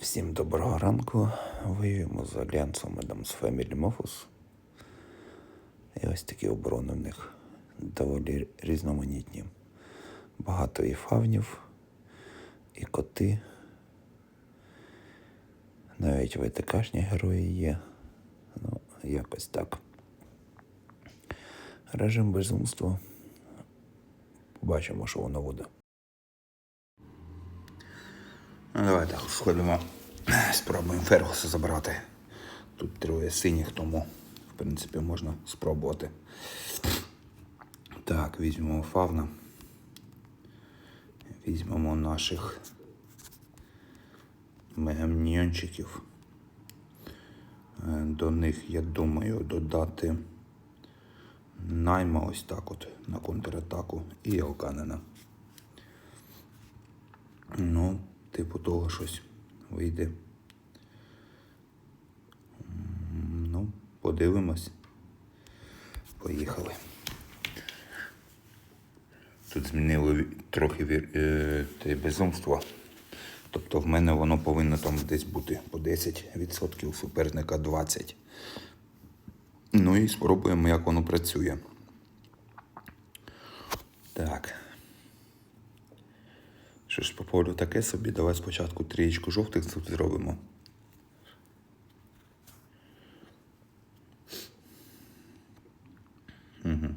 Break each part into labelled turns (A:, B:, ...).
A: Всім доброго ранку. Воюємо з альянсом Adams Family Mofus. І ось такі оборони в них доволі різноманітні. Багато і фавнів, і коти. Навіть ВТКшні герої є. Ну, якось так. Режим безумства. Побачимо, що воно буде. Ну, давай так, сходимо. Спробуємо Фергуса забрати. Тут троє синіх, тому, в принципі, можна спробувати. Так, візьмемо фавна. Візьмемо наших мегамньончиків. Е, До них, я думаю, додати найма ось так от на контратаку і Алканена. Ну, типу того щось вийде. Ну, подивимось. Поїхали. Тут змінили трохи вір- е, те безумство. Тобто в мене воно повинно там десь бути по 10%, суперника 20%. Ну і спробуємо, як воно працює. Так. Що ж, по полю таке собі, давай спочатку трієчку жовтих тут зробимо. Угу.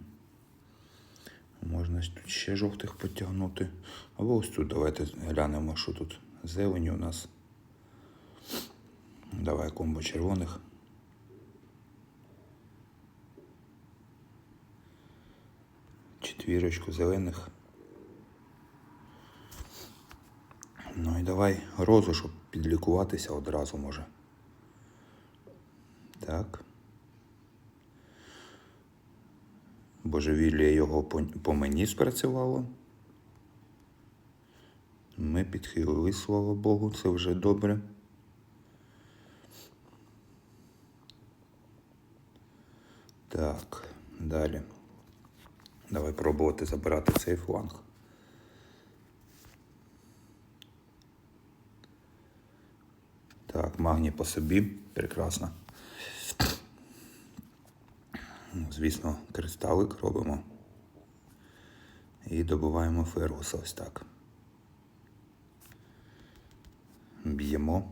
A: Можна тут ще жовтих потягнути. Або ось тут давайте глянемо, що тут зелені у нас. Давай комбо червоних. Четвірочку зелених. Ну і давай розу, щоб підлікуватися одразу може. Так. Божевілля його по, мені спрацювало. Ми підхилили, слава Богу, це вже добре. Так, далі. Давай пробувати забирати цей фланг. Так, магній по собі. Прекрасно. Звісно, кристалик робимо. І добуваємо фергуса ось так. Б'ємо.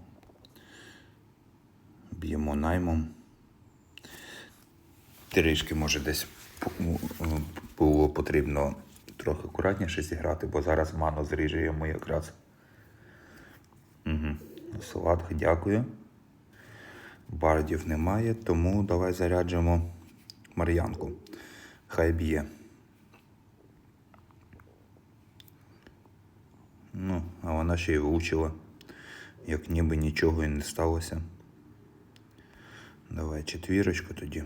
A: Б'ємо наймом. Трішки, може, десь було потрібно трохи акуратніше зіграти, бо зараз ману зріже йому якраз. Угу. Дякую. Бардів немає, тому давай заряджимо Мар'янку. Хай б'є. Ну, а вона ще й влучила, як ніби нічого і не сталося. Давай четвірочку тоді.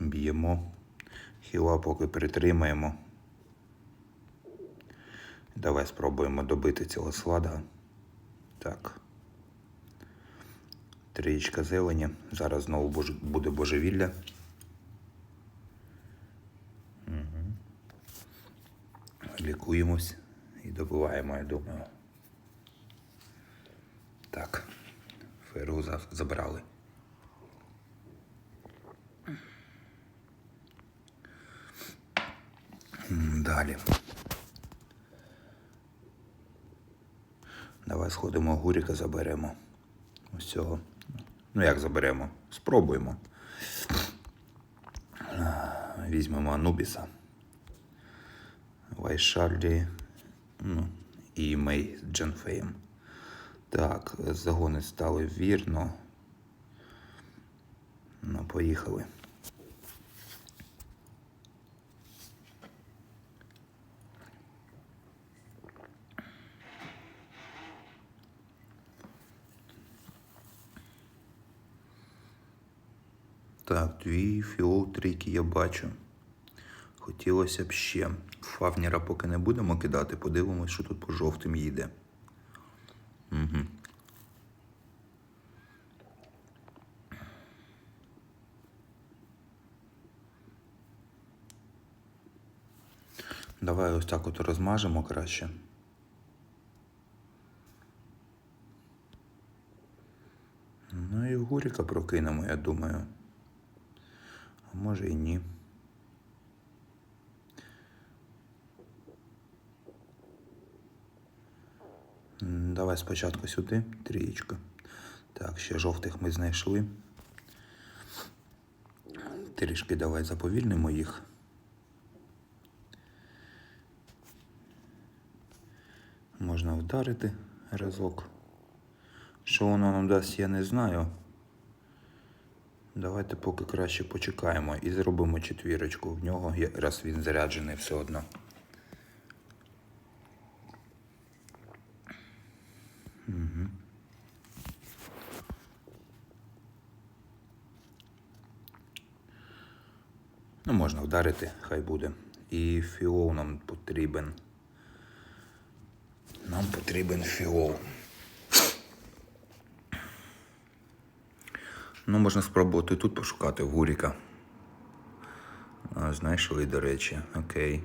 A: Б'ємо. Хіла поки притримаємо. Давай спробуємо добити цього слада. Так. Трієчка зелені. Зараз знову буде божевілля. Угу. Лікуємось і добиваємо, я думаю. Так. Феру забрали. Далі. Давай сходимо Гуріка заберемо. Ось цього. Ну як заберемо? Спробуємо. Візьмемо Анубіса. Вайшарлі. Ну, і Мей з Дженфеєм. Так, загони стали вірно. Ну, поїхали. Так, дві фіолтрійки я бачу. Хотілося б ще. Фавніра поки не будемо кидати, подивимось, що тут по жовтим їде. Угу. Давай ось так от розмажемо краще. Ну і гуріка прокинемо, я думаю. А може і ні. Давай спочатку сюди, трієчка. Так, ще жовтих ми знайшли. Трішки давай заповільнимо їх. Можна вдарити разок. Що воно нам дасть, я не знаю. Давайте поки краще почекаємо і зробимо четвірочку в нього, раз він заряджений все одно. Ну, можна вдарити, хай буде. І фіол нам потрібен. Нам потрібен фіол. Ну, можна спробувати тут пошукати Гуріка. Знайшли, до речі, окей.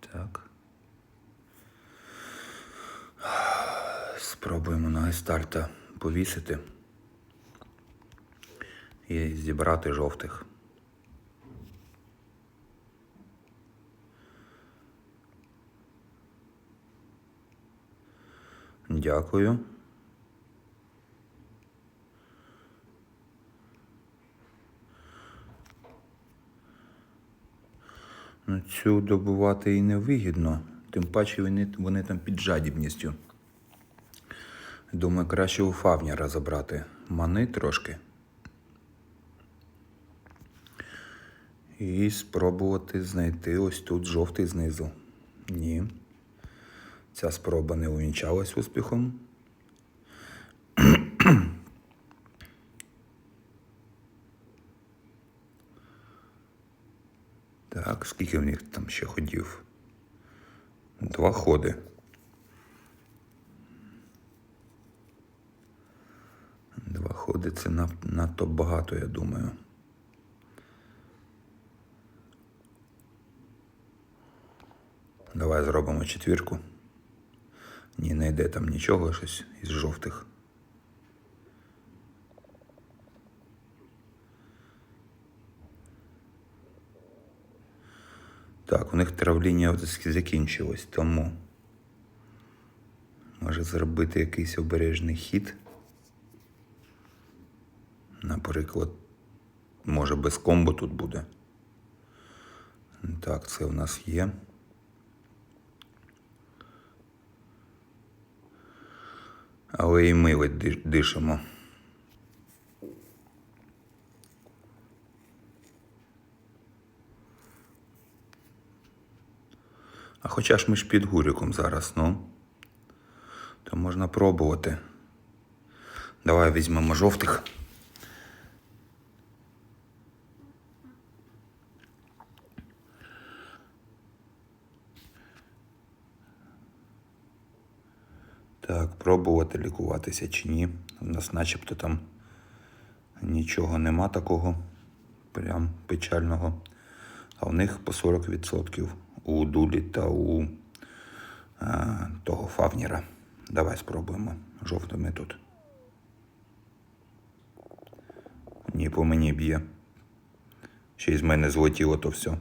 A: Так. Спробуємо на гестарта повісити і зібрати жовтих. Дякую. Ну, цю добувати і невигідно, тим паче вони, вони там під жадібністю. Думаю, краще у Фавніра забрати мани трошки. І спробувати знайти ось тут жовтий знизу. Ні. Ця спроба не увінчалась успіхом. Так, скільки в них там ще ходів? Два ходи. Два ходи це надто багато, я думаю. Давай зробимо четвірку. Ні, не йде там нічого, щось із жовтих. Так, у них травління закінчилось, тому може зробити якийсь обережний хід. Наприклад, може без комбо тут буде. Так, це у нас є. Але і ми ледь дишимо. А хоча ж ми ж під гуріком зараз, ну. То можна пробувати. Давай візьмемо жовтих. Так, пробувати лікуватися чи ні. У нас начебто там нічого нема такого прям печального. А в них по 40% у Дулі та у а, того Фавніра. Давай спробуємо жовтими тут. Ні, по мені б'є. Ще й з мене злетіло то все.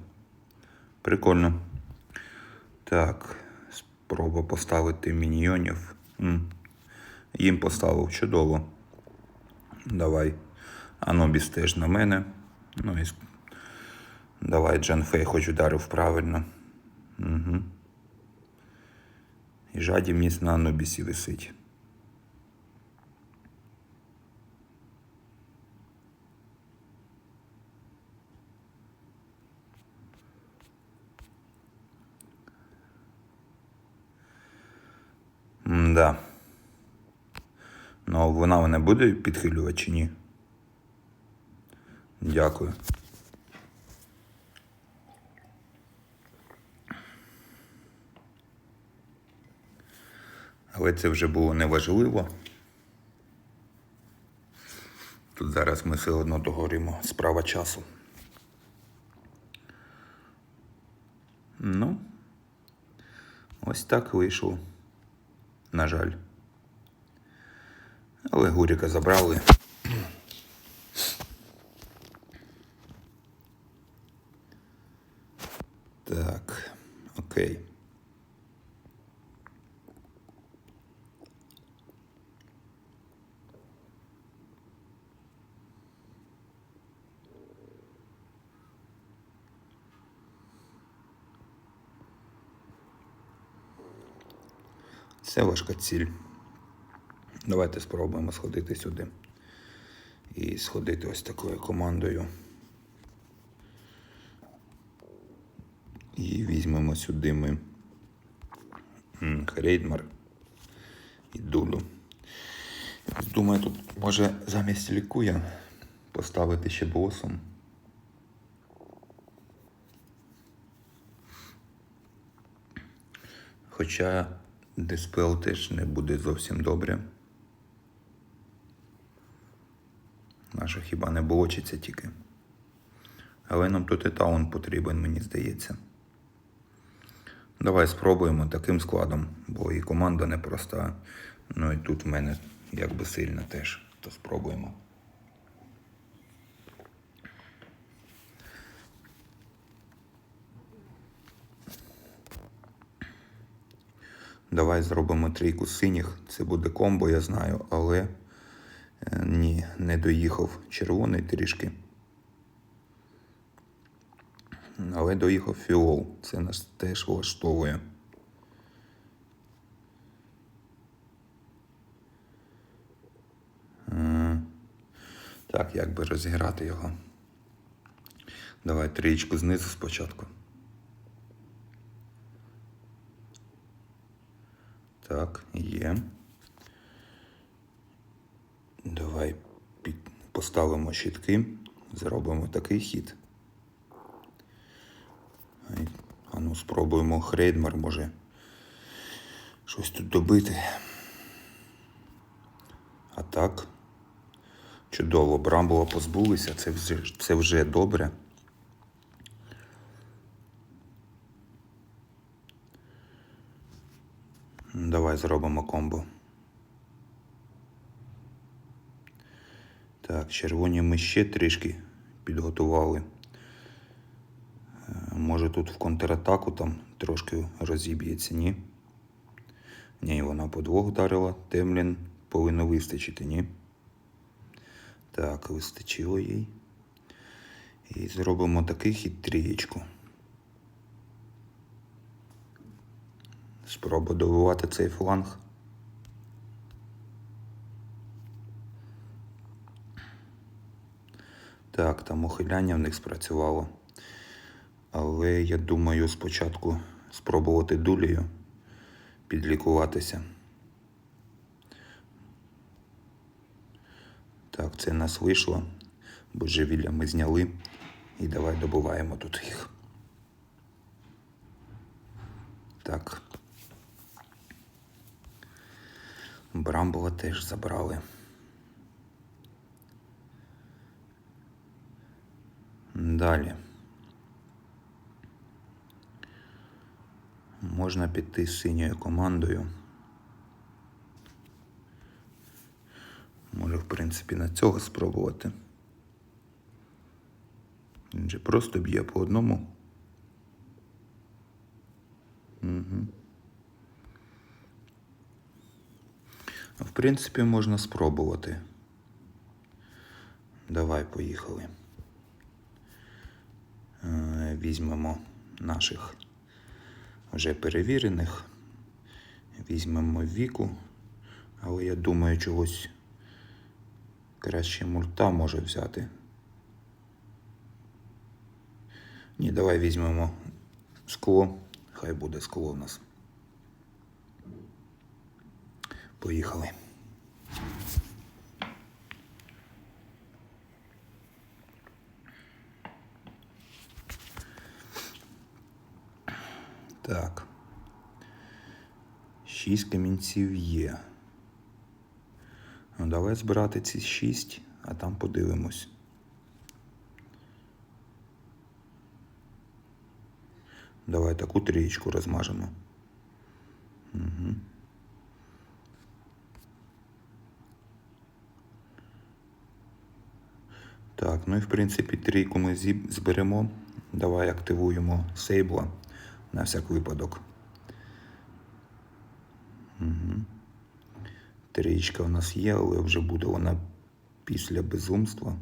A: Прикольно. Так, спроба поставити міньйонів. Їм поставив чудово. Давай. Анобіс теж на мене. Ну і давай Джанфей хоч ударив правильно. Угу. І жадібність на Анобісі висить. Да. Ну, вона мене буде підхилювати чи ні? Дякую. Але це вже було неважливо. Тут Зараз ми все одно догоримо. Справа часу. Ну, ось так вийшло. На жаль. Але Гуріка забрали. Так, окей. Це важка ціль. Давайте спробуємо сходити сюди. І сходити ось такою командою. І візьмемо сюди ми Хрейдмар і Дулю. Думаю, тут може замість лікуя поставити ще босом. Хоча диспел теж не буде зовсім добре. Наша хіба не болочиться тільки. Але нам тут і таун потрібен, мені здається. Давай спробуємо таким складом, бо і команда непроста. Ну і тут в мене якби сильна теж. То спробуємо. Давай зробимо трійку синіх. Це буде комбо, я знаю, але е, ні, не доїхав червоний трішки. Але доїхав фіол. Це нас теж влаштовує. Е, Так, як би розіграти його? Давай трієчку знизу спочатку. Так, є. Давай під... поставимо щітки, зробимо такий хід. А ну спробуємо Хрейдмар, може щось тут добити. А так. Чудово, Брамбола позбулися, це вже, це вже добре. Давай зробимо комбо. Так, червоні ми ще трішки підготували. Е, Може тут в контратаку там трошки розіб'ється, ні? Ні, вона по двох вдарила. Темлін повинно вистачити, ні? Так, вистачило їй. І зробимо такий хід трієчку. Спроба добивати цей фланг. Так, там ухиляння в них спрацювало. Але я думаю, спочатку спробувати дулею підлікуватися. Так, це нас вийшло. Божевілля ми зняли. І давай добуваємо тут їх. Так. Брамбола теж забрали. Далі. Можна піти з синьою командою. Може, в принципі, на цього спробувати. Він же просто б'є по одному. Угу. В принципі, можна спробувати. Давай, поїхали. Е, Візьмемо наших вже перевірених. Візьмемо віку, але я думаю, чогось краще мульта може взяти. Ні, давай візьмемо скло. Хай буде скло в нас. Поїхали. Так. Шість камінців є. Ну, давай збирати ці шість, а там подивимось. Давай таку трієчку розмажемо. Угу. Так, ну і в принципі трійку ми зберемо. Давай активуємо сейбла на всяк випадок. Угу. Трієчка у нас є, але вже буде вона після безумства.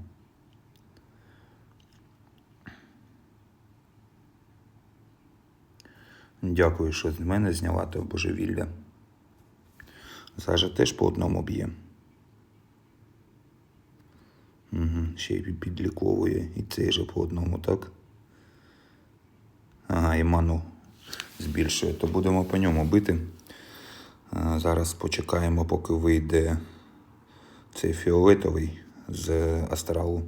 A: Дякую, що з мене зняла те божевілля. Сажа теж по одному б'є. Угу, ще й підліковує. І цей же по одному, так? Ага, і ману збільшує. То будемо по ньому бити. Зараз почекаємо, поки вийде цей фіолетовий з астралу.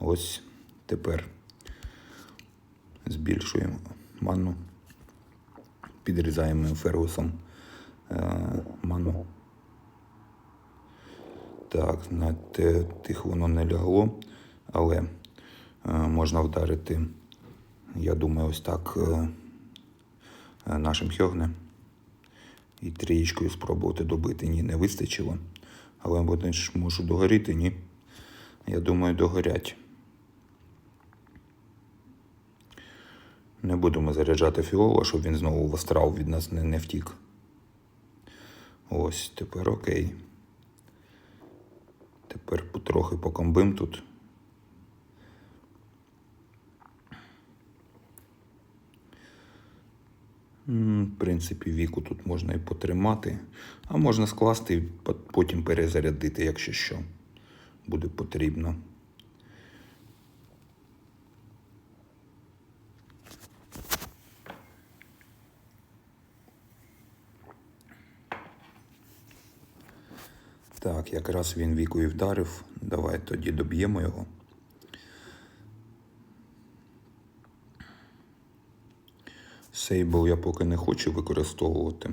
A: Ось тепер збільшуємо ману. Підрізаємо фергусом е, ману. Так, на тих воно не лягло, але е, можна вдарити, я думаю, ось так е, е, нашим хьогне. І трієчкою спробувати добити. Ні, не вистачило. Але вони ж можуть догоріти, ні. Я думаю, догорять. Не будемо заряджати фіола, щоб він знову в астрал від нас не, не втік. Ось, тепер окей. Тепер потрохи покомбим тут. В принципі, віку тут можна і потримати, а можна скласти і потім перезарядити, якщо що буде потрібно. Так, якраз він віку і вдарив. Давай тоді доб'ємо його. Сейбл я поки не хочу використовувати.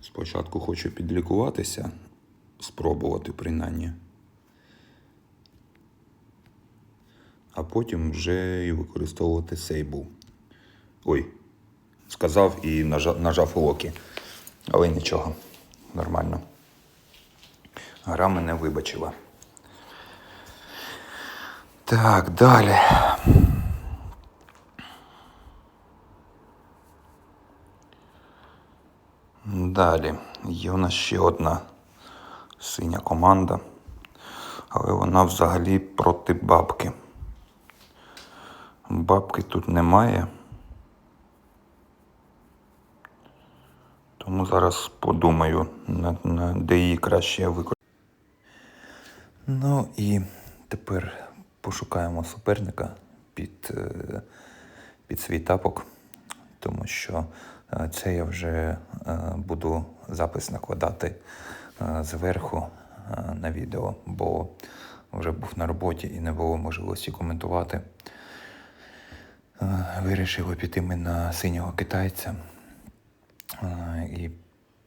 A: Спочатку хочу підлікуватися, спробувати принаймні. А потім вже і використовувати сейбл. Ой, сказав і нажав, нажав локі. Але нічого, нормально. Гра мене вибачила. Так, далі. Далі. Є у нас ще одна синя команда. Але вона взагалі проти бабки. Бабки тут немає. Тому зараз подумаю, на, на, де її краще використати. Ну і тепер пошукаємо суперника під, е, під свій тапок, тому що е, це я вже е, буду запис накладати зверху на відео, бо вже був на роботі і не було можливості коментувати. Вирішив піти на синього китайця і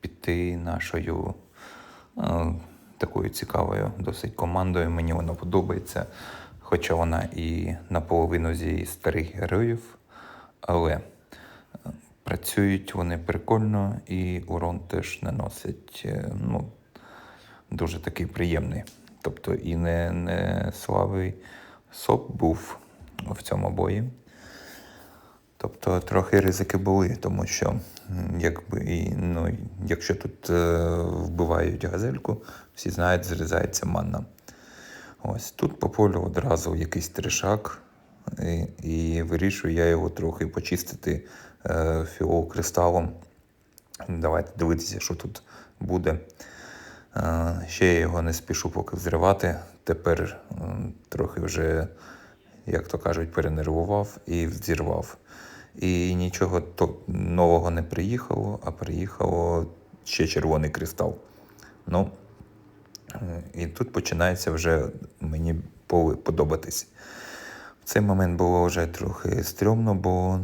A: піти нашою такою цікавою досить командою. Мені вона подобається, хоча вона і наполовину зі старих героїв, але е, працюють вони прикольно і урон теж наносять е, ну, дуже такий приємний. Тобто і не, не слабий соп був в цьому бої. Тобто трохи ризики були, тому що якби ну, якщо тут е, вбивають газельку, всі знають, зрізається манна. Ось тут по полю одразу якийсь тришак, і, і вирішую я його трохи почистити е, фіол-кристалом. Давайте дивитися, що тут буде. Е, ще я його не спішу поки взривати. Тепер м, трохи вже, як то кажуть, перенервував і взірвав. І нічого нового не приїхало, а приїхало ще червоний кристал. Ну, і тут починається вже мені по- подобатись. В цей момент було вже трохи стрьомно, бо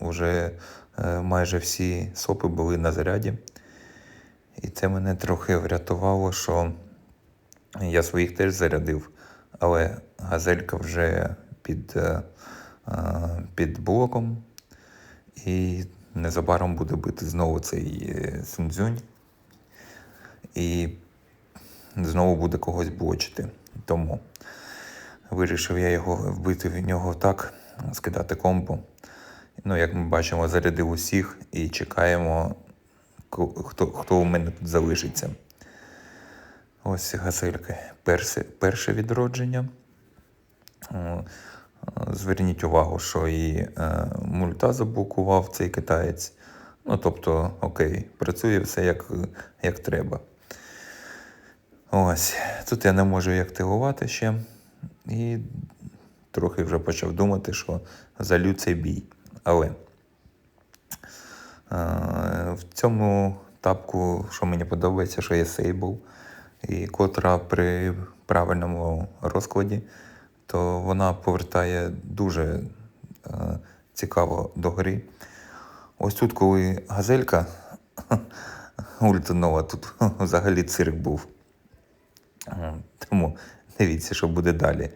A: вже е, майже всі сопи були на заряді. І це мене трохи врятувало, що я своїх теж зарядив, але газелька вже під, е, під блоком. І незабаром буде бити знову цей е, Сунцзюнь. І знову буде когось блочити. Тому вирішив я його вбити в нього так, скидати комбо. Ну, як ми бачимо, зарядив усіх і чекаємо, хто, хто у мене тут залишиться. Ось газельки. Перше, перше відродження. Зверніть увагу, що і е, мульта заблокував цей китаєць. Ну, тобто, окей, працює все як, як треба. Ось, тут я не можу її активувати ще. І трохи вже почав думати, що залю цей бій. Але е, в цьому тапку, що мені подобається, що є сейбл, і котра при правильному розкладі, то вона повертає дуже е, цікаво до гри. Ось тут, коли газелька ультанова, тут взагалі цирк був. Е, Тому дивіться, що буде далі.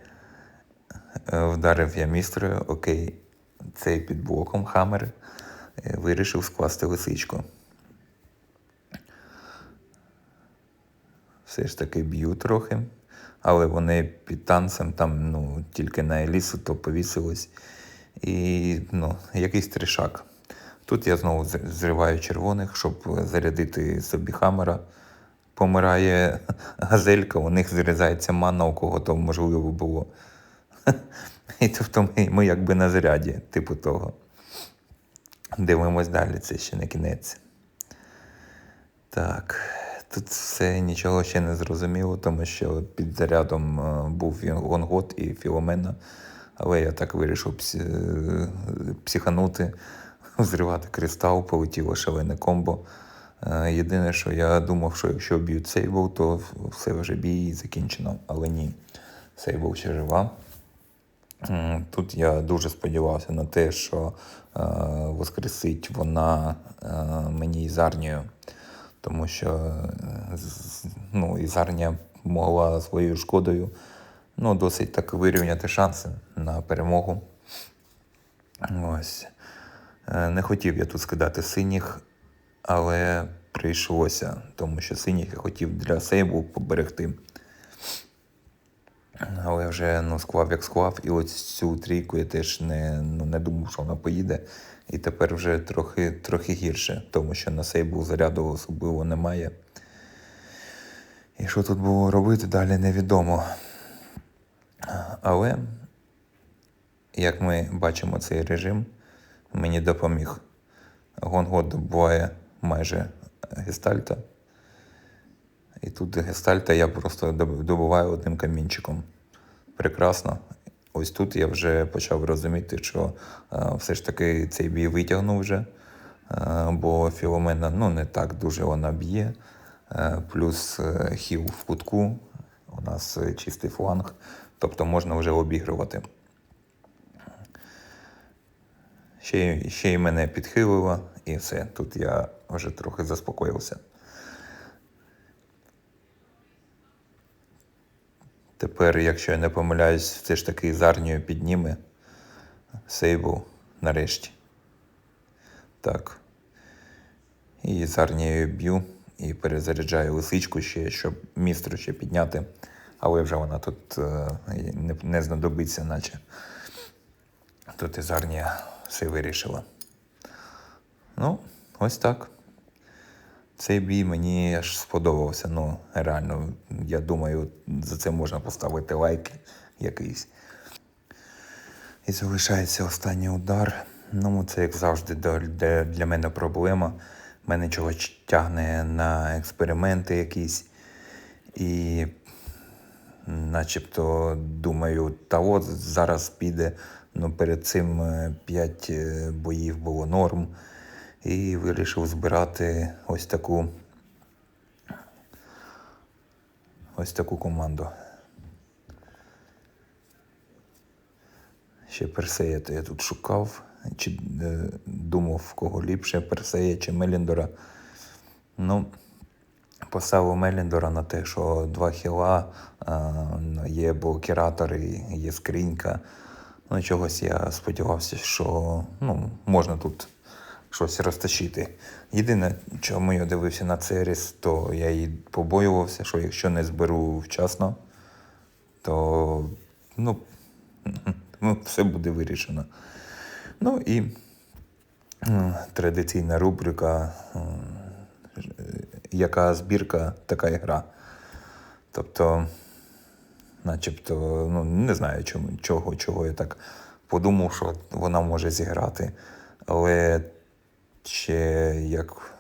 A: Е, Вдарив я містрою, окей, цей під блоком хамер. Вирішив скласти лисичку. Все ж таки б'ю трохи, але вони під танцем там ну, тільки на елісу то повісилось. І ну, якийсь тришак. Тут я знову зриваю червоних, щоб зарядити собі хамера. Помирає газелька, у них зрізається мана, у кого то можливо було. І тобто ми, ми якби на заряді, типу того. Дивимось далі, це ще не кінець. Так, тут все нічого ще не зрозуміло, тому що під зарядом е, був Гонгот і Філомена. Але я так вирішив е, психанути, зривати кристал, полетіло шалене комбо. Е, Єдине, що я думав, що якщо б'ють Сейбл, то все вже бій закінчено. Але ні, Сейбл ще жива. Тут я дуже сподівався на те, що воскресить вона мені Ізарнію, тому що е, ну, Ізарнія могла своєю шкодою ну, досить так вирівняти шанси на перемогу. Ось. Е, Не хотів я тут скидати синіх, але прийшлося, тому що синіх я хотів для сейву поберегти. Але вже ну, склав як склав, і ось цю трійку я теж не, ну, не думав, що вона поїде. І тепер вже трохи, трохи гірше, тому що на сейбу заряду особливо немає. І що тут було робити, далі невідомо. Але, як ми бачимо цей режим, мені допоміг. Гонгот добуває майже гестальта. І тут гестальта я просто добуваю одним камінчиком. Прекрасно. Ось тут я вже почав розуміти, що е, все ж таки цей бій витягнув вже, е, бо Філомена ну, не так дуже вона б'є. Е, плюс хіл в кутку, у нас чистий фланг, тобто можна вже обігрувати. Ще, ще й мене підхилило, і все. Тут я вже трохи заспокоївся. Тепер, якщо я не помиляюсь, все ж таки з арнією підніме сейбл нарешті. Так. І з арнією б'ю і перезаряджаю лисичку ще, щоб містру ще підняти. Але вже вона тут е, не, не знадобиться, наче. Тут із арнія все вирішила. Ну, ось так. Цей бій мені аж сподобався. Ну, реально, я думаю, за це можна поставити лайк якийсь. І залишається останній удар. Ну, це як завжди для, мене проблема. Мене чого тягне на експерименти якісь. І начебто думаю, та от зараз піде. Ну, перед цим 5 боїв було норм. І вирішив збирати ось таку ось таку команду. Ще Персея то я тут шукав, чи е, думав, кого ліпше, Персея чи Меліндора. Ну, Поставив Меліндора на те, що два хіла, а, є блокіратори, є скринька. Ну, чогось я сподівався, що ну, можна тут щось розташити. Єдине, чому я дивився на Церіс, то я і побоювався, що якщо не зберу вчасно, то ну, ну, все буде вирішено. Ну і традиційна рубрика, яка збірка, така і гра. Тобто, начебто, ну, не знаю, чому, чого, чого я так подумав, що вона може зіграти. Але ще як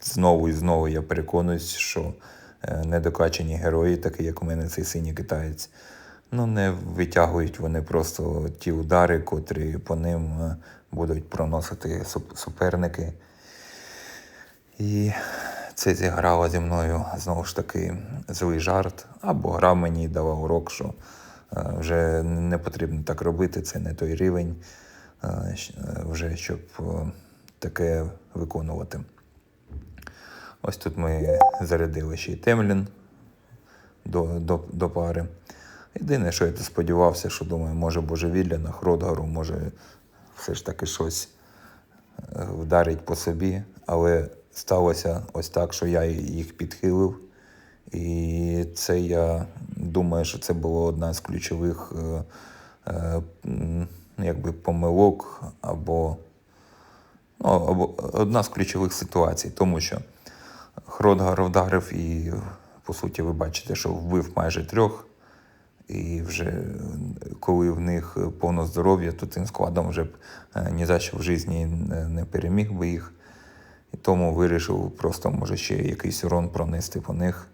A: знову і знову я переконуюсь, що е, недокачені герої, такі як у мене цей синій китаєць, ну не витягують вони просто ті удари, котрі по ним е, будуть проносити суперники. І це зіграло зі мною знову ж таки злий жарт, або гра мені дала урок, що е, вже не потрібно так робити, це не той рівень, вже щоб таке виконувати. Ось тут ми зарядили ще й Темлін до, до, до пари. Єдине, що я сподівався, що думаю, може божевілля на Хродгару, може все ж таки щось е, вдарить по собі, але сталося ось так, що я їх підхилив. І це я думаю, що це була одна з ключових е, е, якби помилок або, ну, одна з ключових ситуацій, тому що Хродгар вдарив і, по суті, ви бачите, що вбив майже трьох. І вже е, коли в них повно здоров'я, то тим складом вже б е, ні за що в житті не, переміг би їх. І тому вирішив просто, може, ще якийсь урон пронести по них.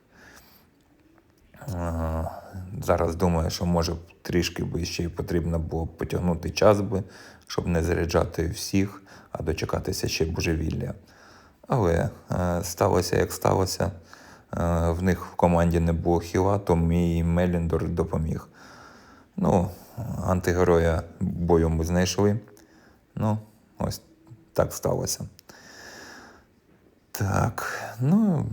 A: Зараз думаю, що може трішки би ще й потрібно було потягнути час би, щоб не заряджати всіх, а дочекатися ще божевілля. Але е, сталося як сталося. Е, в них в команді не було хіла, то мій Меліндор допоміг. Ну, антигероя бою ми знайшли. Ну, ось так сталося. Так, ну,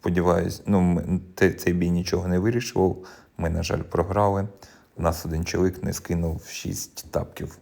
A: сподіваюсь, ну, те- цей бій нічого не вирішував. Ми, на жаль, програли. У нас один чоловік не скинув 6 тапків.